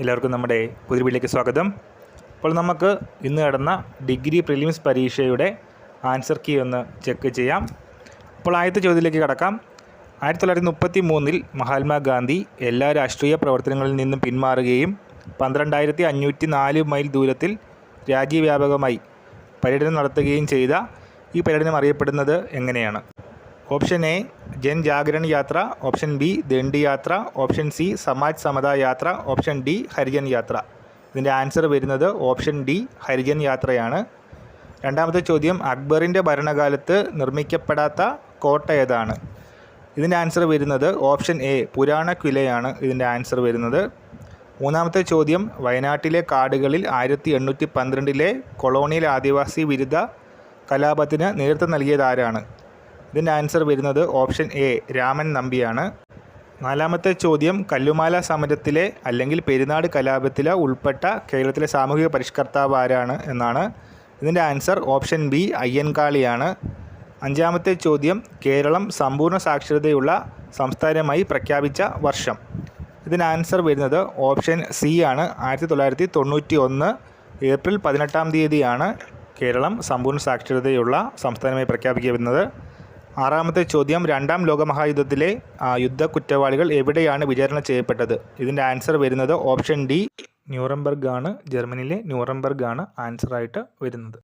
എല്ലാവർക്കും നമ്മുടെ പുതിയ സ്വാഗതം. അപ്പോൾ നമുക്ക് ഇന്ന് നടന്ന ഡിഗ്രി പ്രിലിംസ് പരീക്ഷയുടെ ആൻസർ കീ ഒന്ന് ചെക്ക് ചെയ്യാം. അപ്പോൾ ആദ്യത്തെ ചോദ്യത്തിലേക്ക് കടക്കാം. ആയിരത്തി തൊള്ളായിരത്തി മുപ്പത്തി മൂന്നിൽ മഹാത്മാഗാന്ധി എല്ലാ രാഷ്ട്രീയ പ്രവർത്തനങ്ങളിൽ നിന്നും പിന്മാറുകയും പന്ത്രണ്ടായിരത്തി അഞ്ഞൂറ്റി നാല് മൈൽ ദൂരത്തിൽ രാജ്യവ്യാപകമായി പര്യടനം നടത്തുകയും ചെയ്ത ഈ പര്യടനം അറിയപ്പെടുന്നത് എങ്ങനെയാണ്? ഓപ്ഷൻ എ ജൻ ജാഗരൺ യാത്ര ഓപ്ഷൻ ബി ദണ്ഡി യാത്ര ഓപ്ഷൻ സി സമാജ് സമതാ യാത്ര ഓപ്ഷൻ ഡി ഹരിജൻ യാത്ര. ഇതിന്റെ ആൻസർ വരുന്നത് ഓപ്ഷൻ ഡി ഹരിജൻ യാത്രയാണ്. രണ്ടാമത്തെ ചോദ്യം അക്ബറിന്റെ ഭരണകാലത്ത് നിർമ്മിക്കപ്പെടാത്ത കോട്ട ഏതാണ്? ഇതിന്റെ ആൻസർ വരുന്നത് ഓപ്ഷൻ എ പുരാണ ക്വിലയാണ് ഇതിന്റെ ആൻസർ വരുന്നത്. മൂന്നാമത്തെ ചോദ്യം വയനാട്ടിലെ കാടുകളിൽ ആയിരത്തി എണ്ണൂറ്റി പന്ത്രണ്ടിലെ കൊളോണിയൽ ആദിവാസി വിരുദ്ധ കലാപത്തിന് നേതൃത്വം നൽകിയത് ആരാണ്? ഇതിന്റെ ആൻസർ വരുന്നത് ഓപ്ഷൻ എ രാമൻ നമ്പിയാണ്. നാലാമത്തെ ചോദ്യം കല്ലുമാല സമരത്തിലെ അല്ലെങ്കിൽ പെരുന്നാട് കലാപത്തിലെ ഉൾപ്പെട്ട കേരളത്തിലെ സാമൂഹിക പരിഷ്കർത്താവ് ആരാണ് എന്നാണ്. ഇതിന്റെ ആൻസർ ഓപ്ഷൻ ബി അയ്യൻകാളിയാണ്. അഞ്ചാമത്തെ ചോദ്യം കേരളം സമ്പൂർണ സാക്ഷരതയുള്ള സംസ്ഥാനമായി പ്രഖ്യാപിച്ച വർഷം. ഇതിന് ആൻസർ വരുന്നത് ഓപ്ഷൻ സി ആണ്. ആയിരത്തി തൊള്ളായിരത്തി തൊണ്ണൂറ്റി ഒന്ന് ഏപ്രിൽ പതിനെട്ടാം തീയതിയാണ് കേരളം സമ്പൂർണ സാക്ഷരതയുള്ള സംസ്ഥാനമായി പ്രഖ്യാപിക്കുന്നത് ആറാമത്തെ ചോദ്യം രണ്ടാം ലോകമഹായുദ്ധത്തിലെ യുദ്ധ കുറ്റവാളികൾ എവിടെയാണ് വിചാരണ ചെയ്യപ്പെട്ടത്? ഇതിന്റെ ആൻസർ വരുന്നത് ഓപ്ഷൻ ഡി ന്യൂറംബർഗ് ആണ് ജർമ്മനിയിലെ ന്യൂറംബർഗ് ആണ് ആൻസറായിട്ട് വരുന്നത്.